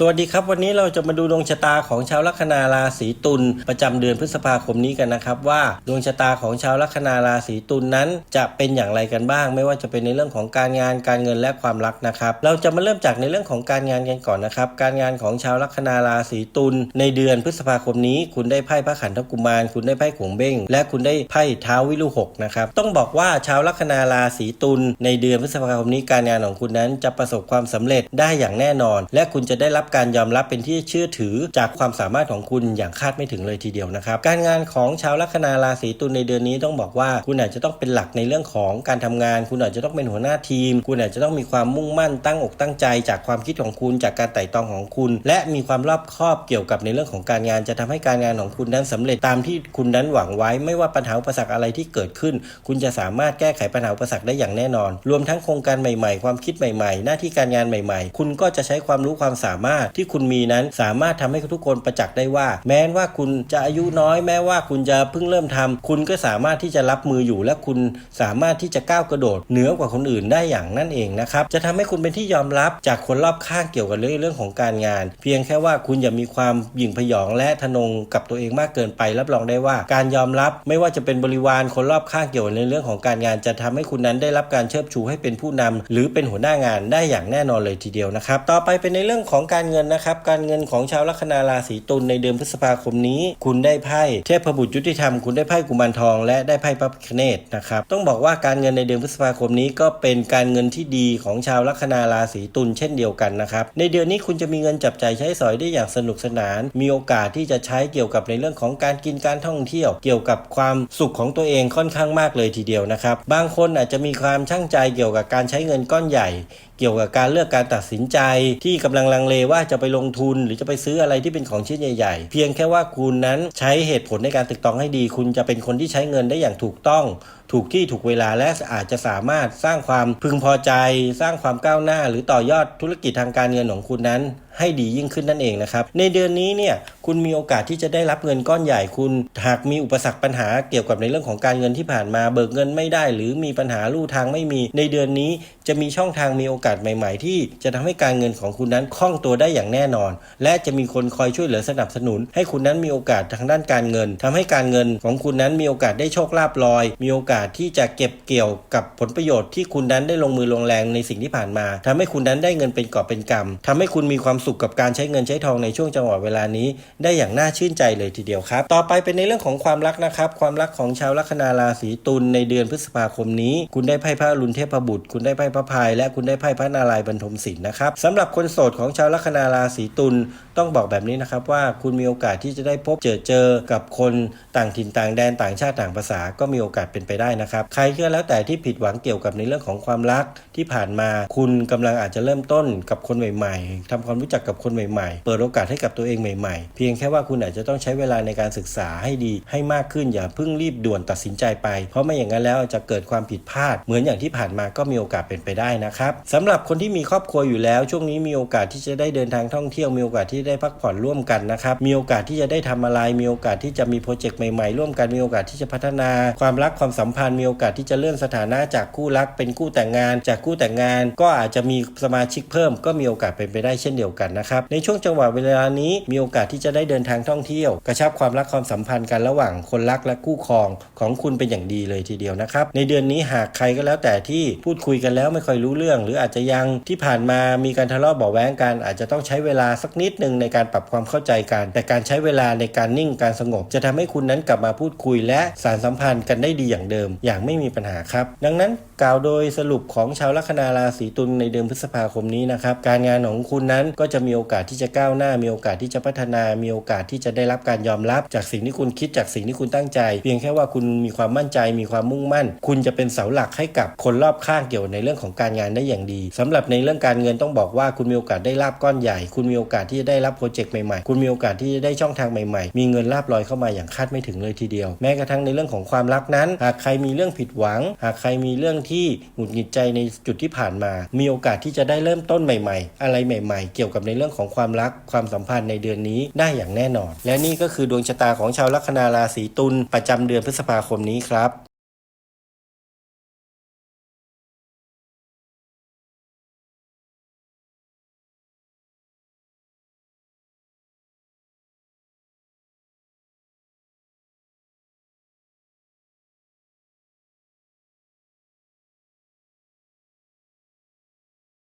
สวัสดีครับ วันนี้เราจะมาดูดวงชะตาของชาวลัคนาราศีตุลประจำเดือนพฤษภาคมนี้กันนะครับ ว่าดวงชะตาของชาวลัคนาราศีตุลนั้น จะเป็นอย่างไรกันบ้าง ไม่ว่าจะเป็นในเรื่องของการงานการเงินและความรักนะครับ เราจะมาเริ่มจากในเรื่องของการงานกันก่อนนะครับ การงานของชาวลัคนาราศีตุลในเดือนพฤษภาคมนี้ คุณได้ไพ่พระขันธกุมาร คุณได้ไพ่ขวงเบ้งและคุณได้ไพ่เท้าวิรุหกนะครับต้องบอกว่าชาวลัคนาราศีตุลในเดือนพฤษภาคมนี้การงานของคุณนั้นจะประสบความสำเร็จได้อย่างแน่นอน และคุณจะได้รับการยอมรับเป็นที่เชื่อถือจากความสามารถของคุณอย่างคาดไม่ถึงเลยทีเดียวนะครับ การงานของชาวลัคนาราศีตุลในเดือนนี้ต้องบอกว่าคุณอาจจะต้องเป็นหลักในเรื่องของการทำงาน คุณอาจจะต้องเป็นหัวหน้าทีม คุณอาจจะต้องมีความมุ่งมั่นตั้งอกตั้งใจ จากความคิดของคุณจากการไต่ตองของคุณ และมีความรอบคอบเกี่ยวกับในเรื่องของการงาน จะทำให้การงานของคุณนั้นสำเร็จตามที่คุณนั้นหวังไว้ ไม่ว่าปัญหาอุปสรรคอะไรที่เกิดขึ้น คุณจะสามารถแก้ไขปัญหาอุปสรรคได้อย่างแน่นอน รวมทั้งโครงการใหม่ๆ ความคิดใหม่ๆ หน้าที่การงานใหม่ ๆ คุณก็จะใช้ความรู้ความสามารถที่คุณมีนั้น สามารถทำให้ทุกคนประจักษ์ได้ว่า แม้ว่าคุณจะอายุน้อยแม้ว่าคุณจะเพิ่งเริ่มทำคุณก็สามารถที่จะรับมืออยู่ และคุณสามารถที่จะก้าวกระโดดเหนือกว่าคนอื่นได้อย่างนั่นเองนะครับจะทำให้คุณเป็นที่ยอมรับจากคนรอบข้างเกี่ยวกับเรื่องเรื่องของการงาน เพียงแค่ว่าคุณอย่ามีความหยิ่งพยองและทะนงกับตัวเองมากเกินไป รับรองได้ว่าการยอมรับไม่ว่าจะเป็นบริวารคนรอบข้างเกี่ยวกับในเรื่องของการงาน จะทำให้คุณนั้นได้รับการเชิดชูให้เป็นผู้นำหรือเป็นหัวหน้างานได้อย่างแน่นอนเลยทีเดียวนะครับ ต่อไปเป็นในเรื่องของการเงินนะครับ การเงินของชาวลัคนาราศีตุลในเดือนพฤษภาคมนี้ คุณได้ไพ่เทพบุตรยุติธรรมคุณได้ไพ่กุมารทอง และได้ไพ่พระพิฆเนศนะครับต้องบอกว่าการเงินในเดือนพฤษภาคมนี้ก็เป็นการเงินที่ดีของชาวลัคนาราศีตุลเช่นเดียวกันนะครับในเดือนนี้คุณจะมีเงินจับใจายใช้สอยได้อย่างสนุกสนาน มีโอกาสที่จะใช้เกี่ยวกับในเรื่องของการกินการท่องเที่ยว เกี่ยวกับความสุขของตัวเองค่อนข้างมากเลยทีเดียวนะครับบางคนอาจจะมีความช่างใจเกี่ยวกับการใช้เงินก้อนใหญ่ เกี่ยวกับการเลือกการตัดสินใจที่กำลังลังเลว่าจะไปลงทุนหรือจะไปซื้ออะไรที่เป็นของชิ้นใหญ่ ๆ เพียงแค่ว่าคุณนั้นใช้เหตุผลในการตึกตองให้ดี คุณจะเป็นคนที่ใช้เงินได้อย่างถูกต้อง ถูกที่ถูกเวลาและอาจจะสามารถสร้างความพึงพอใจ สร้างความก้าวหน้า หรือต่อยอดธุรกิจทางการเงินของคุณนั้น ให้ดียิ่งขึ้นนั่นเองนะครับ ในเดือนนี้เนี่ยคุณมีโอกาสที่จะได้รับเงินก้อนใหญ่คุณ หากมีอุปสรรคปัญหาเกี่ยวกับในเรื่องของการเงินที่ผ่านมาเบิกเงินไม่ได้ หรือมีปัญหาลู่ทางไม่มี ในเดือนนี้จะมีช่องทางมีโอกาสใหม่ ๆ ที่จะทำให้การเงินของคุณนั้นคล่องตัวได้อย่างแน่นอน และจะมีคนคอยช่วยเหลือสนับสนุน ให้คุณนั้นมีโอกาสทางด้านการเงินทำให้การเงินของคุณนั้นมีโอกาสได้โชคลาภลอย มีโอกาสที่จะเก็บเกี่ยวกับผลประโยชน์ที่คุณนั้นได้ลงมือลงแรงในสิ่งที่ผ่านมาทำให้คุณนั้นได้เงินเป็นกอบเป็นกำทำให้คุณมีความสุขกับการใช้เงินใช้ทองในช่วงจังหวะเวลานี้ ได้อย่างน่าชื่นใจเลยทีเดียวครับ ต่อไปเป็นในเรื่องของความรักนะครับ ความรักของชาวลัคนาราศีตุลในเดือนพฤษภาคมนี้ คุณได้ไพ่พระอรุณเทพบุตร คุณได้ไพ่พระพายและคุณได้ไพ่พระนารายณ์บรรทมศิลป์นะครับสำหรับคนโสดของชาวลัคนาราศีตุลต้องบอกแบบนี้นะครับว่าคุณมีโอกาสที่จะได้พบเจอเจอกับคนต่างถิ่นต่างแดนต่างชาติต่างภาษาก็มีโอกาสเป็นไปได้ได้นะครับ ใครก็แล้วแต่ที่ผิดหวังเกี่ยวกับในเรื่องของความรักที่ผ่านมา คุณกำลังอาจจะเริ่มต้นกับคนใหม่ ๆทำความรู้จักกับคนใหม่ๆ เปิดโอกาสให้กับตัวเองใหม่ๆ เพียงแค่ว่าคุณอาจจะต้องใช้เวลาในการศึกษาให้ดีให้มากขึ้นอย่าเพิ่งรีบด่วนตัดสินใจไป เพราะไม่อย่างนั้นแล้วจะเกิดความผิดพลาด เหมือนอย่างที่ผ่านมาก็มีโอกาสเป็นไปได้นะครับสำหรับคนที่มีครอบครัวอยู่แล้ว ช่วงนี้มีโอกาสที่จะได้เดินทางท่องเที่ยวมีโอกาสที่ได้พักผ่อนร่วมกันนะครับมีโอกาสที่จะได้ทำอะไรมีโอกาสที่จะมีโปรเจกต์ใหม่ๆร่วมกันมีโอกาสที่จะพัฒนาความรักความสัมพันธ์มีโอกาสที่จะเลื่อนสถานะจากคู่รักเป็นคู่แต่งงาน จากคู่แต่งงาน ก็อาจจะมีสมาชิกเพิ่ม ก็มีโอกาสเป็นไปได้เช่นเดียวกันนะครับในช่วงจังหวะเวลานี้มีโอกาสที่จะได้เดินทางท่องเที่ยว กระชับความรักความสัมพันธ์กันระหว่างคนรักและคู่ครองของคุณเป็นอย่างดีเลยทีเดียวนะครับในเดือนนี้หากใครก็แล้วแต่ที่พูดคุยกันแล้วไม่ค่อยรู้เรื่อง หรืออาจจะยังที่ผ่านมามีการทะเลาะเบาแวงกัน อาจจะต้องใช้เวลาสักนิดหนึ่งในการปรับความเข้าใจกัน แต่การใช้เวลาในการนิ่งการสงบ จะทำให้คุณนั้นกลับมาพูดคุยและสารสัมพันธ์กันได้ดีอย่างเดิมอย่างไม่มีปัญหาครับ ดังนั้นกล่าวโดยสรุปของชาวลัคนาราศีตุลในเดือนพฤษภาคมนี้นะครับการงานของคุณนั้นก็จะมีโอกาสที่จะก้าวหน้า มีโอกาสที่จะพัฒนา มีโอกาสที่จะได้รับการยอมรับ จากสิ่งที่คุณคิดจากสิ่งที่คุณตั้งใจ เพียงแค่ว่าคุณมีความมั่นใจ มีความมุ่งมั่น คุณจะเป็นเสาหลักให้กับคนรอบข้างเกี่ยวในเรื่องของการงานได้อย่างดีสำหรับในเรื่องการเงินต้องบอกว่าคุณมีโอกาสได้ลาบก้อนใหญ่ คุณมีโอกาสที่จะได้รับโปรเจกต์ใหม่ๆ คุณมีโอกาสที่จะได้ช่องทางใหม่ๆ มีเงินลาบลอยเข้ามาอย่างคาดไม่ถึงเลยทีเดียว แม้กระทั่งในเรื่องของความรักนั้น หากใครมีเรื่องผิดหวัง หากใครมีเรื่องที่หงุดหงิดใจในจุดที่ผ่านมา มีโอกาสที่จะได้เริ่มต้นใหม่ ๆ อะไรใหม่ ๆ เกี่ยวกับในเรื่องของความรักความสัมพันธ์ในเดือนนี้ได้อย่างแน่นอน และนี่ก็คือดวงชะตาของชาวลัคนาราศีตุลประจำเดือนพฤษภาคมนี้ครับ